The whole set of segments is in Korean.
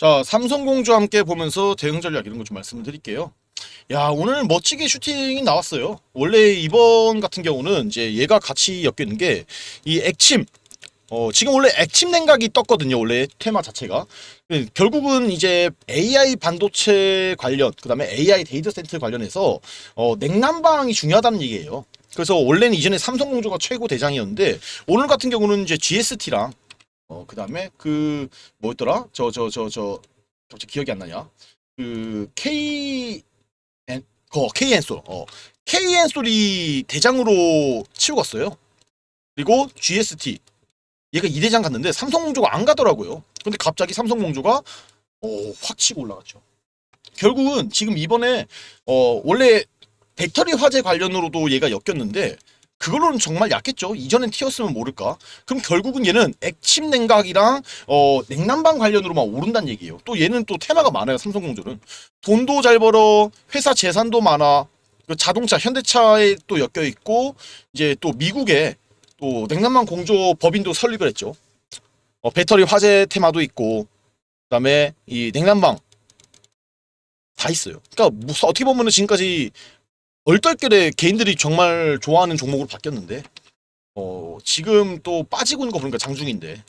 자, 삼성공주와 함께 보면서 대응 전략 이런 거 좀 말씀을 드릴게요. 야, 오늘 멋지게 슈팅이 나왔어요. 원래 이번 같은 경우는 이제 얘가 같이 엮이는 게 이 액침 어, 지금 원래 액침 냉각이 떴거든요. 원래 테마 자체가. 예, 결국은 이제 AI 반도체 관련, 그 다음에 AI 데이터 센터 관련해서 어, 냉난방이 중요하다는 얘기예요. 그래서 원래는 이전에 삼성공주가 최고 대장이었는데 오늘 같은 경우는 이제 GST랑 어, 그 다음에 그 뭐였더라? 저 저 저 저 갑자기 기억이 안 나냐? 그 K N 거 K N 솔 어 K N 솔이 대장으로 치고 갔어요. 그리고 GST 얘가 2대장 갔는데 삼성공주가 안 가더라고요. 근데 갑자기 삼성공주가 어, 확 치고 올라갔죠. 결국은 지금 이번에 어, 원래 배터리 화재 관련으로도 얘가 엮였는데 그걸로는 정말 약했죠. 이전엔 튀었으면 모를까. 그럼 결국은 얘는 액침 냉각이랑 어, 냉난방 관련으로만 오른다는 얘기예요. 또 얘는 또 테마가 많아요. 삼성공주는 돈도 잘 벌어, 회사 재산도 많아. 그 자동차 현대차에 또 엮여 있고 이제 또 미국에 또 냉난방 공조 법인도 설립을 했죠. 어, 배터리 화재 테마도 있고 그다음에 이 냉난방 다 있어요. 그러니까 무슨 어떻게 보면은 지금까지 얼떨결에 개인들이 정말 좋아하는 종목으로 바뀌었는데 어, 지금 또 빠지고 있는 거 보니까 장중인데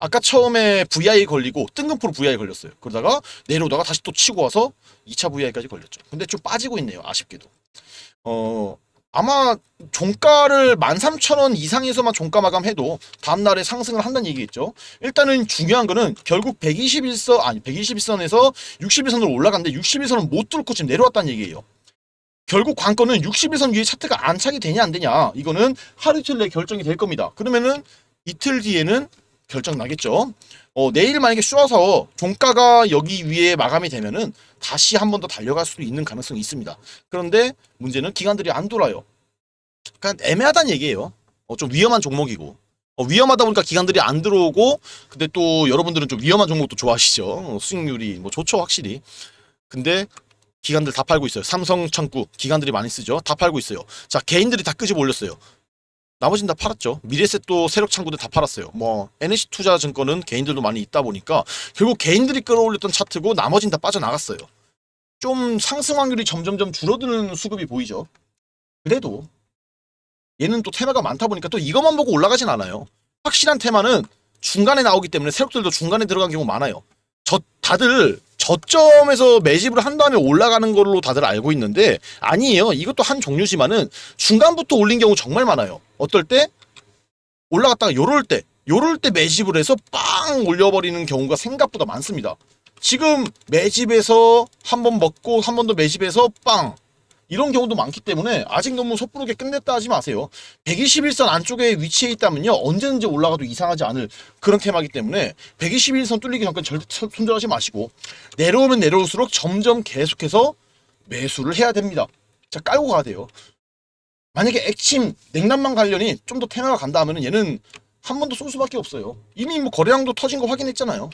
아까 처음에 VI 걸리고 뜬금포로 VI 걸렸어요. 그러다가 내려오다가 다시 또 치고 와서 2차 VI까지 걸렸죠. 근데 좀 빠지고 있네요. 아쉽게도. 어, 아마 종가를 13,000원 이상에서만 종가 마감해도 다음날에 상승을 한다는 얘기겠죠. 일단은 중요한 거는 결국 121선, 아니 121선에서 61선으로 올라갔는데 61선은 못 뚫고 지금 내려왔다는 얘기예요. 결국 관건은 61선 위에 차트가 안착이 되냐 안 되냐 이거는 하루 이틀 내에 결정이 될 겁니다. 그러면은 이틀 뒤에는 결정 나겠죠. 어, 내일 만약에 쏘아서 종가가 여기 위에 마감이 되면은 다시 한 번 더 달려갈 수도 있는 가능성이 있습니다. 그런데 문제는 기관들이 안 돌아요. 그러니까 애매하다는 얘기예요. 어, 좀 위험한 종목이고. 어, 위험하다 보니까 기관들이 안 들어오고 근데 또 여러분들은 좀 위험한 종목도 좋아하시죠. 어, 수익률이 뭐 좋죠 확실히. 근데 기관들 다 팔고 있어요. 삼성 창구 기관들이 많이 쓰죠. 다 팔고 있어요. 자 개인들이 다 끄집 올렸어요. 나머지는 다 팔았죠. 미래셋도 세력 창구들 다 팔았어요. 뭐 NC 투자증권은 개인들도 많이 있다 보니까 결국 개인들이 끌어올렸던 차트고 나머지는 다 빠져나갔어요. 좀 상승 확률이 점점점 줄어드는 수급이 보이죠. 그래도 얘는 또 테마가 많다 보니까 또 이것만 보고 올라가진 않아요. 확실한 테마는 중간에 나오기 때문에 세력들도 중간에 들어간 경우 많아요. 저 다들 저점에서 매집을 한 다음에 올라가는 걸로 다들 알고 있는데 아니에요. 이것도 한 종류지만은 중간부터 올린 경우 정말 많아요. 어떨 때 올라갔다가 요럴 때 요럴 때 매집을 해서 빵 올려버리는 경우가 생각보다 많습니다. 지금 매집에서 한 번 먹고 한 번 더 매집해서 빵 이런 경우도 많기 때문에 아직 너무 섣부르게 끝냈다 하지 마세요. 121선 안쪽에 위치해 있다면요 언제든지 올라가도 이상하지 않을 그런 테마이기 때문에 121선 뚫리기 전까지 절대 손- 손절하지 마시고 내려오면 내려올수록 점점 계속해서 매수를 해야 됩니다. 자 깔고 가야 돼요. 만약에 액침 냉난방 관련이 좀 더 테마가 간다 하면은 얘는 한 번 더 쏠 수밖에 없어요. 이미 뭐 거래량도 터진 거 확인했잖아요.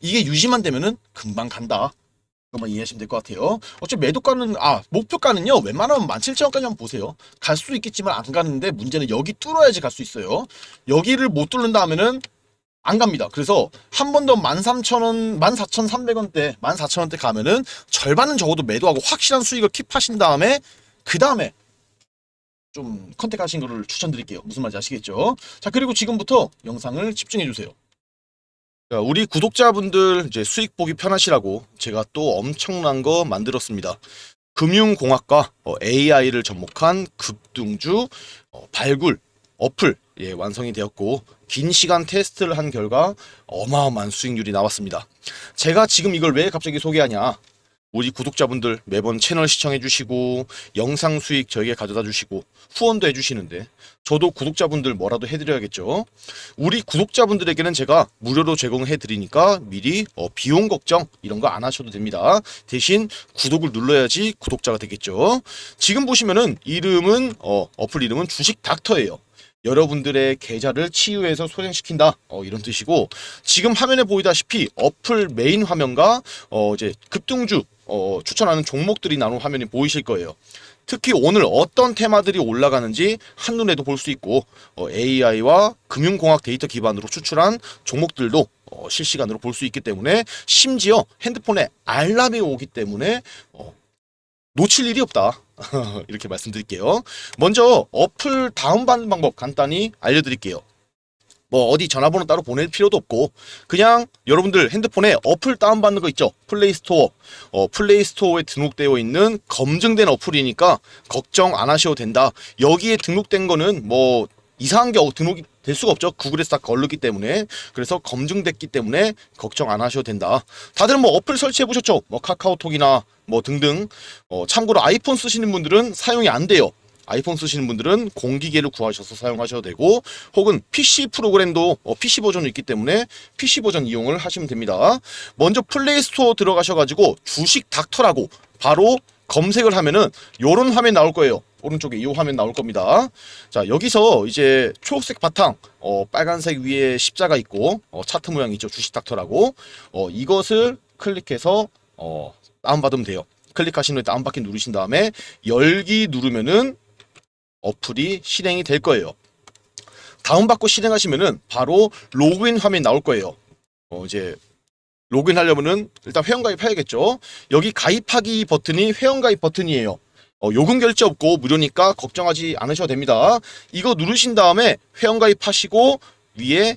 이게 유지만 되면은 금방 간다. 그것만 이해하시면 될 것 같아요. 어차피 매도가는 아 목표가는요 웬만하면 17,000원까지 한번 보세요. 갈 수도 있겠지만 안 가는데 문제는 여기 뚫어야지 갈 수 있어요. 여기를 못 뚫는다 하면은 안 갑니다. 그래서 한 번 더 13,000원, 14,300원대, 14,000원대 가면은 절반은 적어도 매도하고 확실한 수익을 킵하신 다음에 그 다음에 좀 컨택하신 거를 추천드릴게요. 무슨 말인지 아시겠죠? 자 그리고 지금부터 영상을 집중해 주세요. 자, 우리 구독자분들 이제 수익 보기 편하시라고 제가 또 엄청난 거 만들었습니다. 금융공학과 AI를 접목한 급등주 어, 발굴 어플 예, 완성이 되었고 긴 시간 테스트를 한 결과 어마어마한 수익률이 나왔습니다. 제가 지금 이걸 왜 갑자기 소개하냐? 우리 구독자분들 매번 채널 시청해 주시고 영상 수익 저에게 가져다 주시고 후원도 해 주시는데 저도 구독자분들 뭐라도 해드려야겠죠. 우리 구독자분들에게는 제가 무료로 제공해 드리니까 미리 어, 비용 걱정 이런 거 안 하셔도 됩니다. 대신 구독을 눌러야지 구독자가 되겠죠. 지금 보시면은 이름은 어, 어플 이름은 주식 닥터예요. 여러분들의 계좌를 치유해서 소생시킨다 어, 이런 뜻이고 지금 화면에 보이다시피 어플 메인 화면과 어, 이제 급등주 어, 추천하는 종목들이 나눈 화면이 보이실 거예요. 특히 오늘 어떤 테마들이 올라가는지 한눈에도 볼 수 있고 어, AI와 금융공학 데이터 기반으로 추출한 종목들도 어, 실시간으로 볼 수 있기 때문에 심지어 핸드폰에 알람이 오기 때문에 어, 놓칠 일이 없다. 이렇게 말씀드릴게요. 먼저 어플 다운받는 방법 간단히 알려드릴게요. 뭐 어디 전화번호 따로 보낼 필요도 없고 그냥 여러분들 핸드폰에 어플 다운받는 거 있죠? 플레이스토어. 어, 플레이스토어에 등록되어 있는 검증된 어플이니까 걱정 안 하셔도 된다. 여기에 등록된 거는 뭐 이상한 게 등록이 될 수가 없죠. 구글에서 다 걸르기 때문에. 그래서 검증됐기 때문에 걱정 안 하셔도 된다. 다들 뭐 어플 설치해 보셨죠? 뭐 카카오톡이나 뭐 등등. 어, 참고로 아이폰 쓰시는 분들은 사용이 안 돼요 아이폰 쓰시는 분들은 공기계를 구하셔서 사용하셔도 되고 혹은 PC 프로그램도 어, PC 버전이 있기 때문에 PC 버전 이용을 하시면 됩니다. 먼저 플레이 스토어 들어가셔가지고 주식 닥터라고 바로 검색을 하면은 요런 화면 나올 거예요. 오른쪽에 이 화면 나올 겁니다. 자 여기서 이제 초록색 바탕, 어, 빨간색 위에 십자가 있고 어, 차트 모양 있죠. 주식 닥터라고 어, 이것을 클릭해서 어, 다운받으면 돼요. 클릭하신 후에 다운받기 누르신 다음에 열기 누르면은 어플이 실행이 될 거예요. 다운받고 실행하시면은 바로 로그인 화면이 나올 거예요. 어, 이제 로그인 하려면은 일단 회원가입 해야겠죠. 여기 가입하기 버튼이 회원가입 버튼이에요. 어, 요금 결제 없고 무료니까 걱정하지 않으셔도 됩니다. 이거 누르신 다음에 회원가입 하시고 위에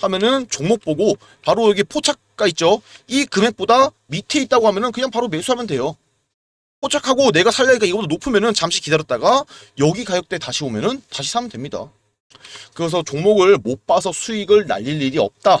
하면은 종목 보고 바로 여기 포착가 있죠. 이 금액보다 밑에 있다고 하면은 그냥 바로 매수하면 돼요. 포착하고 내가 살려니까 이거보다 높으면은 잠시 기다렸다가 여기 가격대 다시 오면은 다시 사면 됩니다. 그래서 종목을 못 봐서 수익을 날릴 일이 없다.